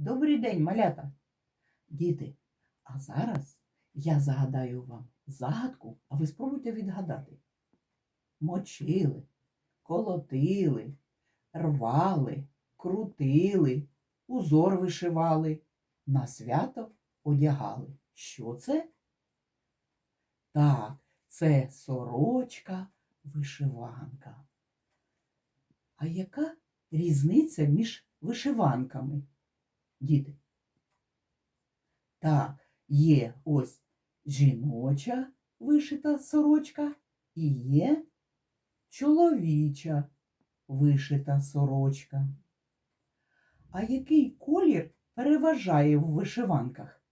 Добрий день, малята. Діти, а зараз я загадаю вам загадку, а ви спробуйте відгадати. Мочили, колотили, рвали, крутили, узор вишивали, на свято одягали. Що це? Так, це сорочка вишиванка. А яка різниця між вишиванками? Діти. Так, є ось жіноча вишита сорочка і є чоловіча вишита сорочка. А який колір переважає в вишиванках?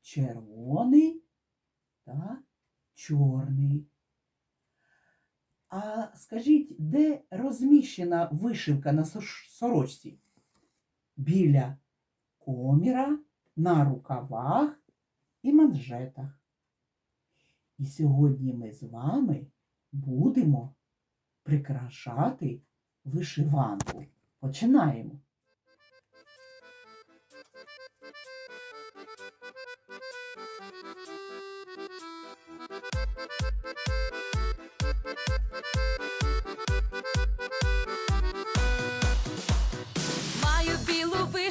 Червоний та чорний. А скажіть, де розміщена вишивка на сорочці? Біля коміра, на рукавах і манжетах. І сьогодні ми з вами будемо прикрашати вишиванку. Починаємо. Маю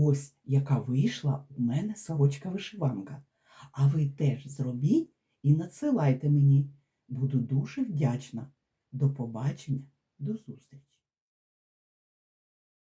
Ось яка вийшла у мене сорочка вишиванка. А ви теж зробіть і надсилайте мені. Буду дуже вдячна. До побачення, до зустрічі!